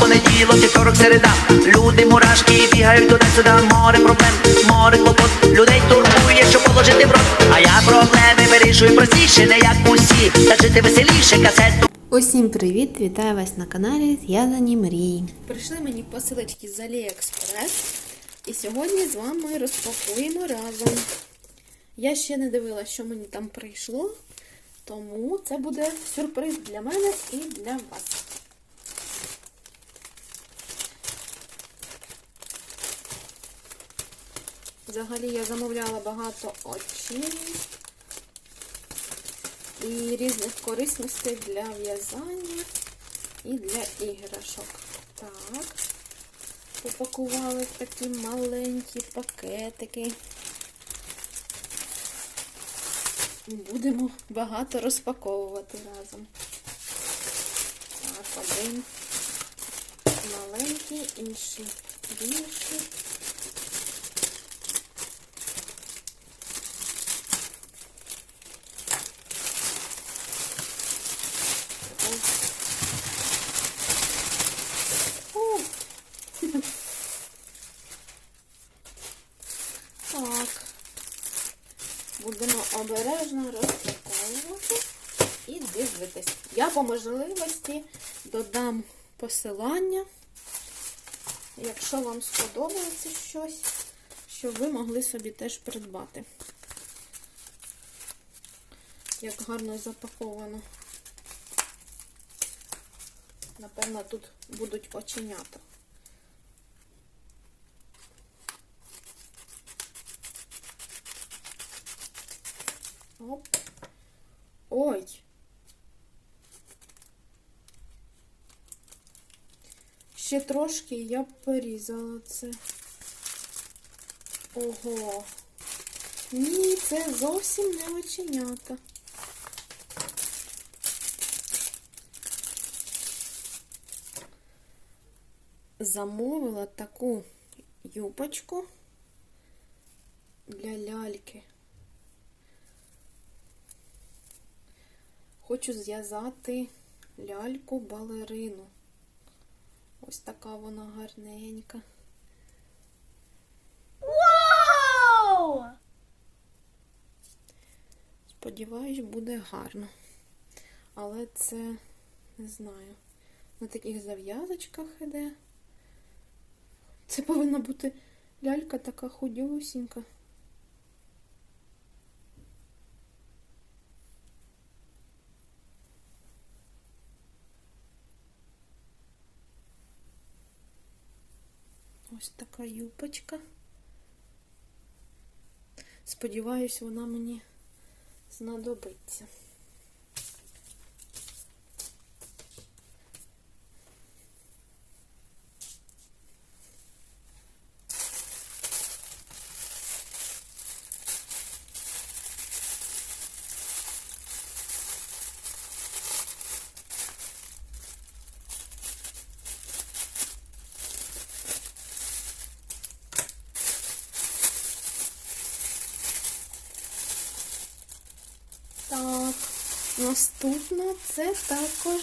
понеділок, вівторок, середа. Люди мурашки бігають туди-сюди, море проблем, море клопот. Людей турбує, що положити в рот. А я проблеми вирішую простіше, не як усі. Та жити веселіше, касету. Усім привіт! Вітаю вас на каналі Зв'язані мрії. Прийшли мені посилочки з AliExpress і сьогодні з вами розпакуємо разом. Я ще не дивилася, що мені там прийшло, тому це буде сюрприз для мене і для вас. Взагалі я замовляла багато очей і різних корисностей для в'язання і для іграшок. Так, упакували в такі маленькі пакетики. Будемо багато розпаковувати разом. Так, один маленький, інший більший. О. Так. Будемо обережно розпаковувати і дивитись. Я по можливості додам посилання, якщо вам сподобається щось, щоб ви могли собі теж придбати. Як гарно запаковано. Напевно, тут будуть оченята. Оп. Ой. Ще трошки я б порізала це. Ого. Ні, це зовсім не оченята. замовила таку юбочку для ляльки. Хочу зв'язати ляльку балерину. Ось така вона гарненька. Вау! Сподіваюсь, буде гарно. Але це не знаю. На таких зав'язочках іде. Це повинна бути лялька така худюсінька. Ось така юбочка. Сподіваюсь, вона мені знадобиться. Так, наступно це також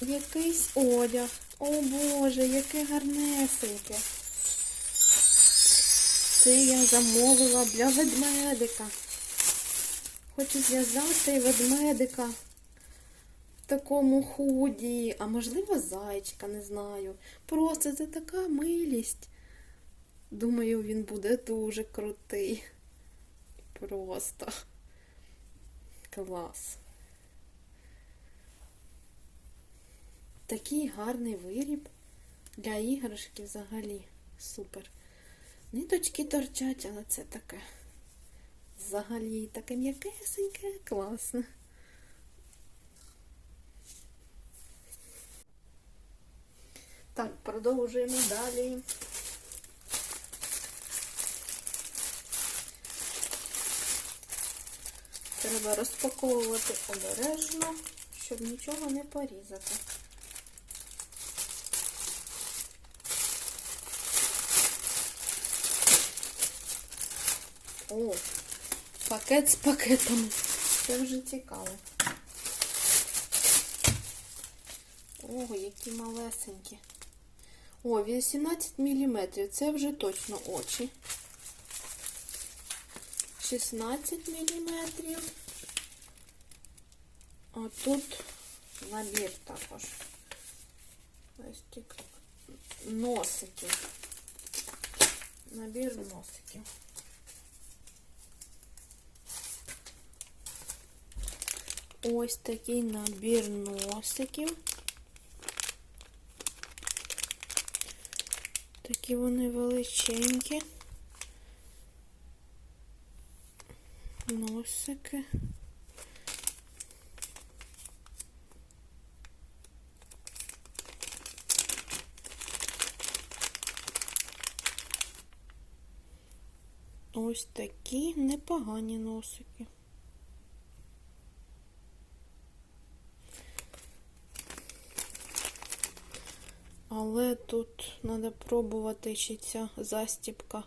якийсь одяг. О Боже, яке гарнесеньке. Це я замовила для ведмедика. Хочу зв'язати ведмедика в такому худі, а можливо зайчика, не знаю. Просто це така милість. Думаю, він буде дуже крутий. Просто. Клас. Такий гарний виріб для іграшки взагалі. Супер. Ниточки торчать, але це таке. Взагалі таке м'якесеньке, класне. Так, продовжуємо далі. Треба розпаковувати обережно, щоб нічого не порізати. О, пакет з пакетами. Це вже цікаво. Ого, які малесенькі. О, 18 мм. Це вже точно очі. 16 мм. А тут набір також. Ось тільки носики. Набір носиків. Ось такий набір носиків. Такі вони величенькі. Носики. Ось такі непогані носики. Але тут треба пробувати, чи ця застіпка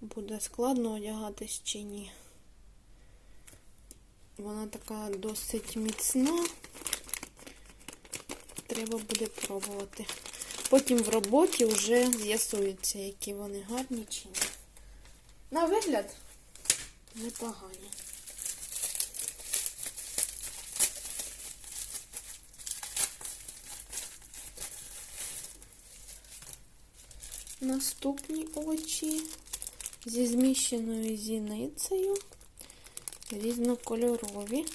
буде складно одягатись чи ні. Вона така досить міцна. Треба буде пробувати. Потім в роботі вже з'ясується, які вони гарні чи ні. На вигляд непогані. Наступні очі зі зміщеною зіницею, різнокольорові.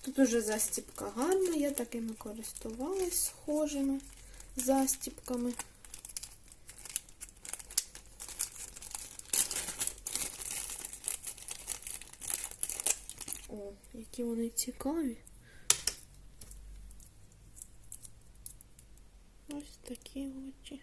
Тут уже застіпка гарна, я такими користувалась схожими застіпками. О, які вони цікаві. Ось такі очі.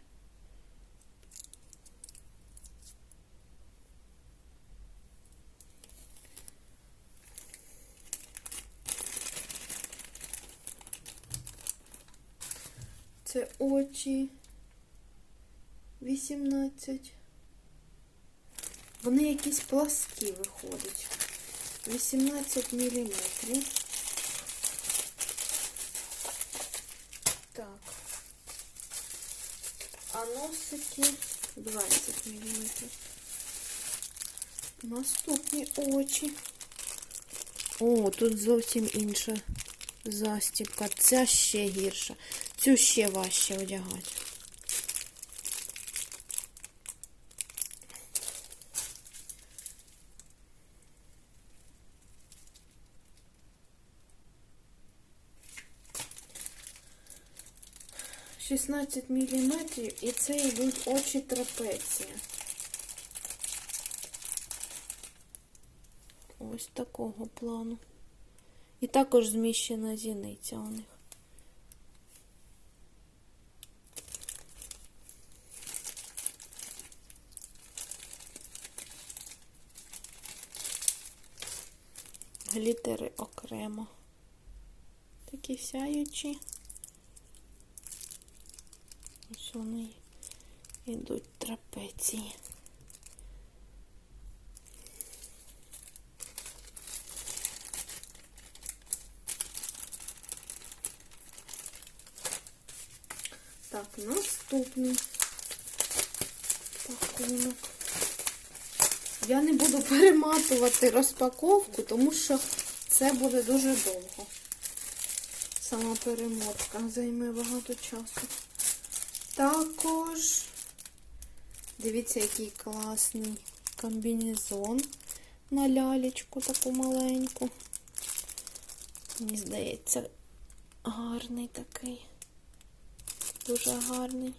Це очі 18. Вони якісь пласкі виходять. 18 міліметрів. Так. А носики 20 мм. Наступні очі. О, тут зовсім інша застібка. Ця ще гірша. Цю ще важче одягати. Шістнадцять міліметрів і це йдуть очі трапеція. Ось такого плану. І також зміщена зіниця у них. Глітери окремо. Такі сяючі. Ось вони йдуть трапеції. Так, наступний пакунок. Я не буду перематувати розпаковку, тому що це буде дуже довго. Сама перемотка займе багато часу. Також, дивіться, який класний комбінезон на лялечку таку маленьку. Мені здається, гарний такий. Дуже гарний.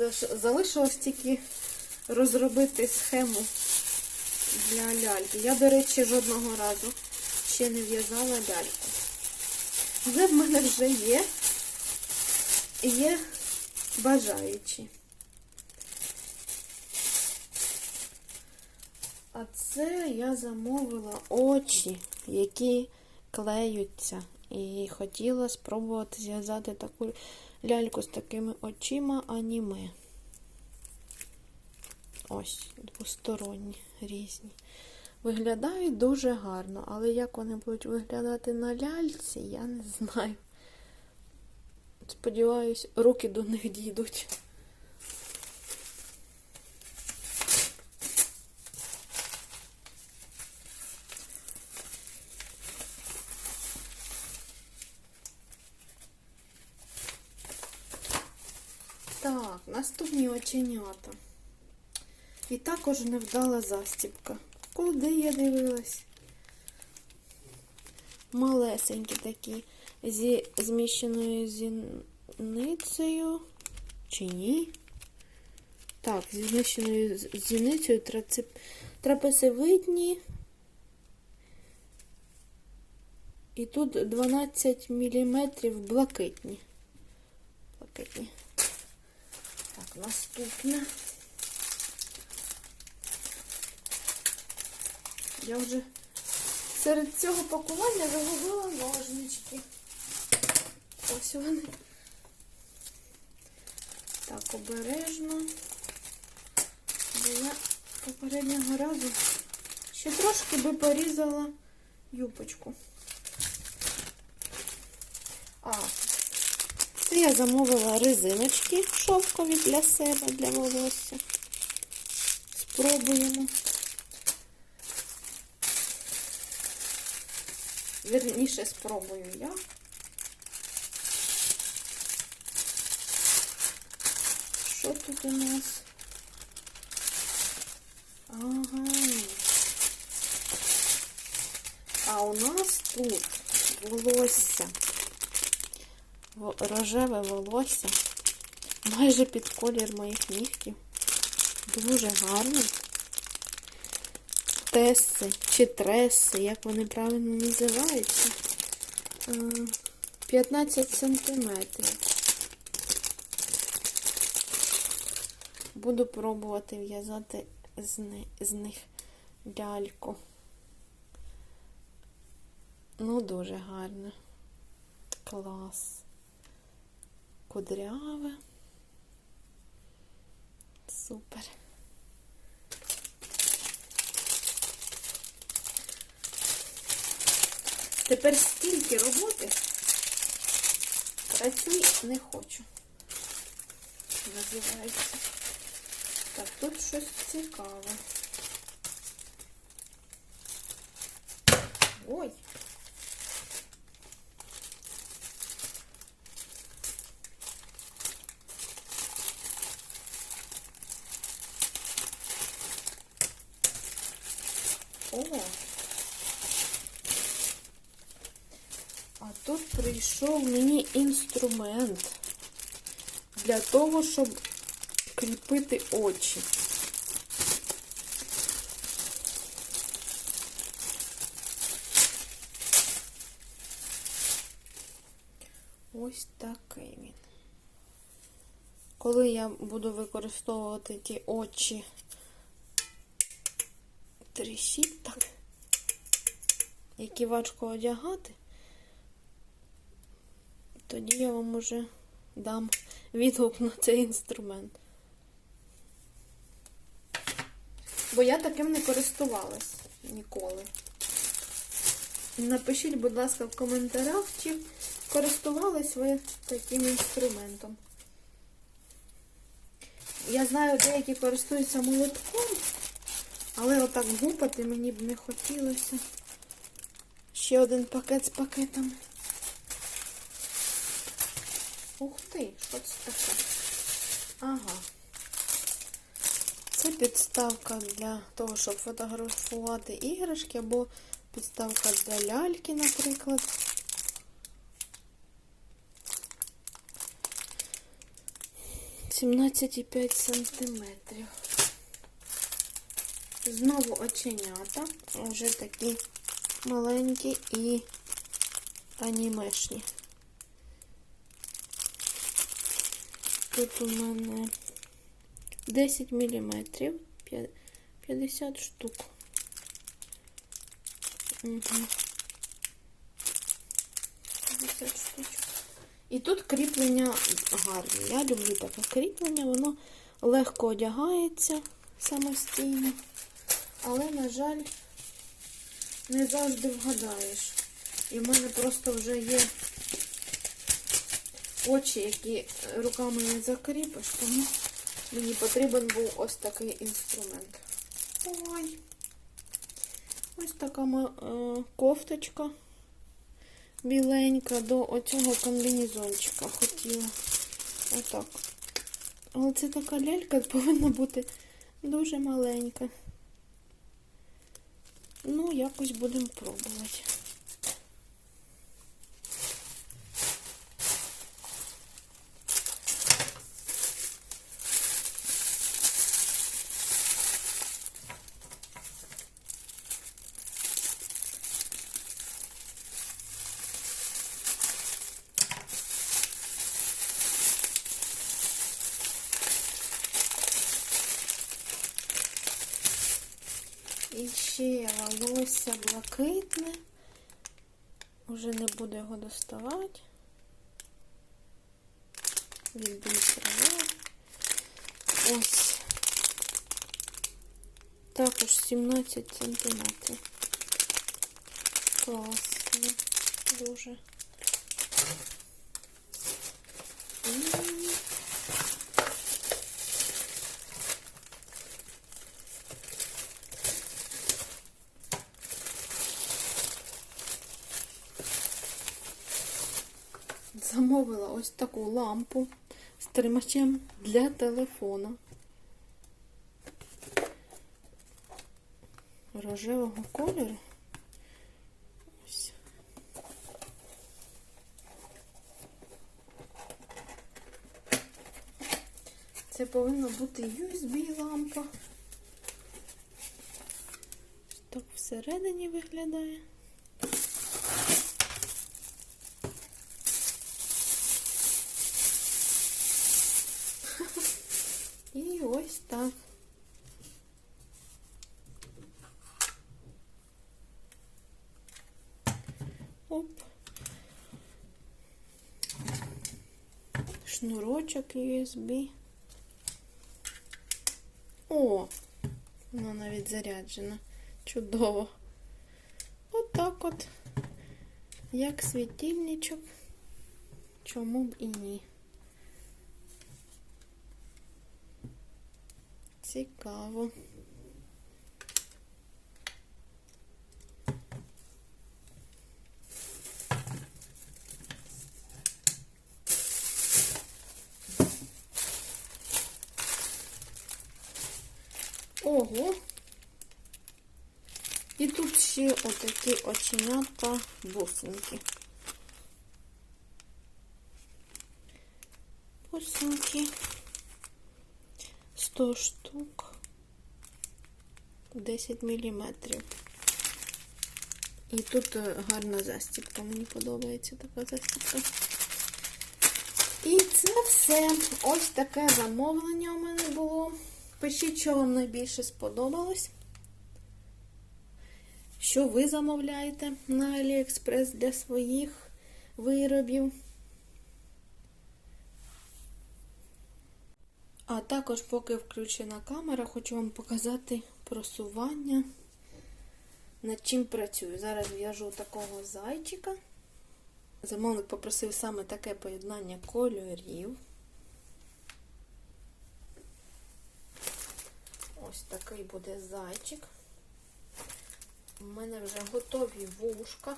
Залиш- Залишилось тільки розробити схему для ляльки. Я, до речі, жодного разу ще не в'язала ляльку. Але в мене вже є, є бажаючі. А це я замовила очі, які клеються. І хотіла спробувати зв'язати таку ляльку з такими очима аніме. Ось, двосторонні, різні. Виглядають дуже гарно, але як вони будуть виглядати на ляльці, я не знаю. Сподіваюсь, руки до них дійдуть. Так, наступні оченята. І також невдала застібка. Куди я дивилась? Малесенькі такі зі зміщеною зіницею. Чи ні? Так, зі зміщеною зіницею трацеп... трапецевидні. І тут 12 мм блакитні. Блакитні. Наступне. Я вже серед цього пакування загубила ножнички. Ось вони. Так, обережно. Бо я попереднього разу ще трошки би порізала юбочку. А, це я замовила резиночки шовкові для себе, для волосся. Спробуємо. Вірніше спробую я. Що тут у нас? Ага. А у нас тут волосся. Рожеве волосся. Майже під колір моїх нігтів. Дуже гарно. Теси чи треси, як вони правильно називаються. Е, 15 сантиметрів. Буду пробувати в'язати з них ляльку. Ну, дуже гарно. Клас. Кудряве. Супер. Тепер стільки роботи. Працюй не хочу. Називається. Так, тут щось цікаве. Ой. О. А тут прийшов мені інструмент для того, щоб кріпити очі. Ось такий він. Коли я буду використовувати ті очі тріщить так, які важко одягати, тоді я вам уже дам відгук на цей інструмент. Бо я таким не користувалась ніколи. Напишіть, будь ласка, в коментарях, чи користувались ви таким інструментом. Я знаю, деякі користуються молотком, але отак гупати мені б не хотілося. Ще один пакет з пакетами. Ух ти, що це таке? Ага. Це підставка для того, щоб фотографувати іграшки, або підставка для ляльки, наприклад. Сімнадцять і п'ять сантиметрів. Знову оченята, вже такі маленькі і анімешні. Тут у мене 10 міліметрів, 50 штук. Угу. 50 штучок. І тут кріплення гарні. Я люблю таке кріплення, воно легко одягається самостійно. Але, на жаль, не завжди вгадаєш. І в мене просто вже є очі, які руками не закріпиш, тому мені потрібен був ось такий інструмент. Ой. Ось така е, кофточка біленька до оцього комбінезончика хотіла. Отак. Але це така лялька повинна бути дуже маленька. Ну, якось будемо пробувати. І ще волосся блакитне. Уже не буду його доставати. Відбій трави. Ось. Також 17 сантиметрів. Класно. Дуже. І замовила ось таку лампу з тримачем для телефона. Рожевого кольору. Це повинна бути USB лампа. Так всередині виглядає. І ось так. Оп. Шнурочок USB. О, вона навіть заряджена. Чудово. Отак от, як світильничок. Чому б і ні? Цікаво. Ого. І тут ще отакі оченята бусинки. Бусинки. 100 штук. 10 міліметрів. І тут е, гарна застібка. Мені подобається така застібка. І це все. Ось таке замовлення у мене було. Пишіть, що вам найбільше сподобалось. Що ви замовляєте на AliExpress для своїх виробів. А також, поки включена камера, хочу вам показати просування, над чим працюю. Зараз в'яжу такого зайчика. Замовник попросив саме таке поєднання кольорів. Ось такий буде зайчик. У мене вже готові вушка.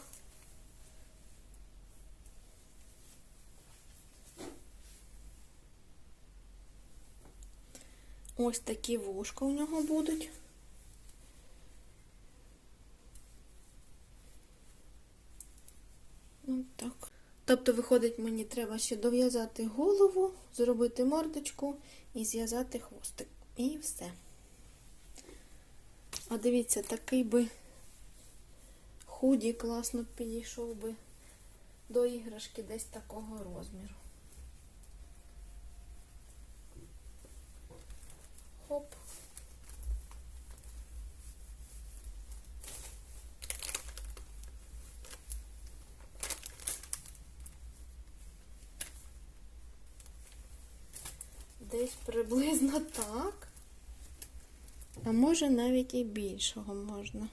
Ось такі вушка у нього будуть. Ось так. Тобто, виходить, мені треба ще дов'язати голову, зробити мордочку і зв'язати хвостик. І все. А дивіться, такий би худі класно підійшов би до іграшки десь такого розміру. Хоп. Десь приблизно так. А може навіть і більшого можна.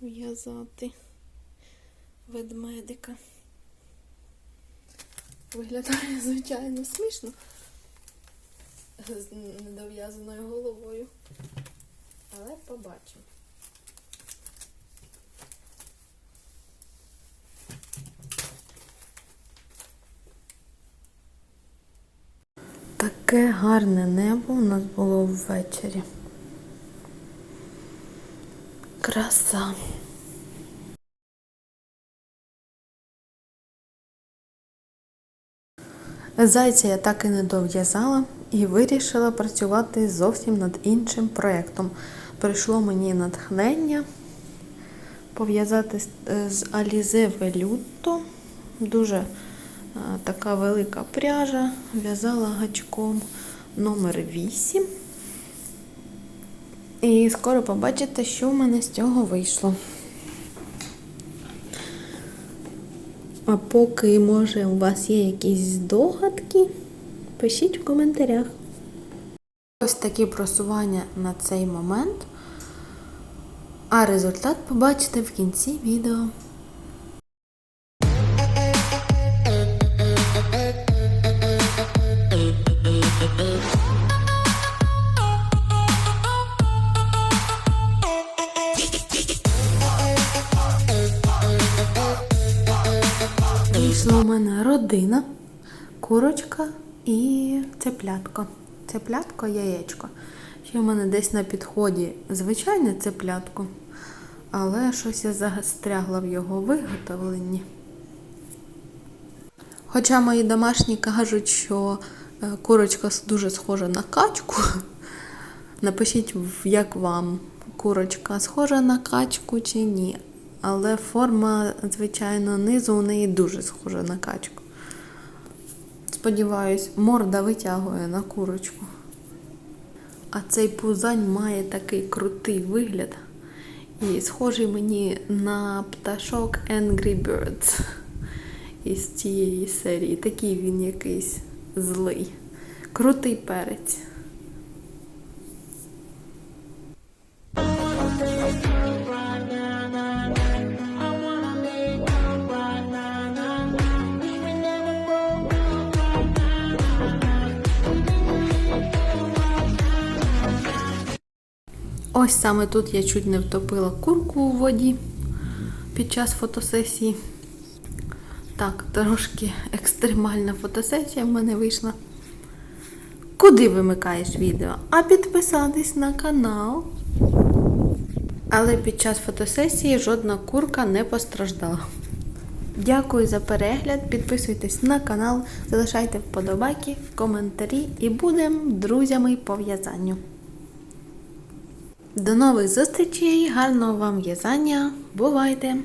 В'язати ведмедика. Виглядає, звичайно, смішно з недов'язаною головою. Але побачимо. Таке гарне небо у нас було ввечері. Краса. Зайця я так і не дов'язала і вирішила працювати зовсім над іншим проєктом. Прийшло мені натхнення пов'язати з- е, Alize Velluto. Дуже е, така велика пряжа. В'язала гачком номер 8. І скоро побачите, що в мене з цього вийшло. А поки, може, у вас є якісь здогадки, пишіть в коментарях. Ось такі просування на цей момент. А результат побачите в кінці відео. Мене родина, курочка і цеплятко. Цеплятко, яєчко. Ще в мене десь на підході звичайне цеплятко, але щось я застрягла в його виготовленні. Хоча мої домашні кажуть, що е, курочка дуже схожа на качку. Напишіть, як вам курочка схожа на качку чи ні. Але форма, звичайно, низу у неї дуже схожа на качку. Сподіваюсь, морда витягує на курочку. А цей пузань має такий крутий вигляд. І схожий мені на пташок Angry Birds із цієї серії. Такий він якийсь злий. Крутий перець. Ось саме тут я чуть не втопила курку у воді під час фотосесії. Так, трошки екстремальна фотосесія в мене вийшла. Куди вимикаєш відео? А підписатись на канал. Але під час фотосесії жодна курка не постраждала. Дякую за перегляд. Підписуйтесь на канал, залишайте вподобайки, коментарі і будемо друзями по в'язанню. До нових зустрічей, гарного вам в'язання. Бувайте!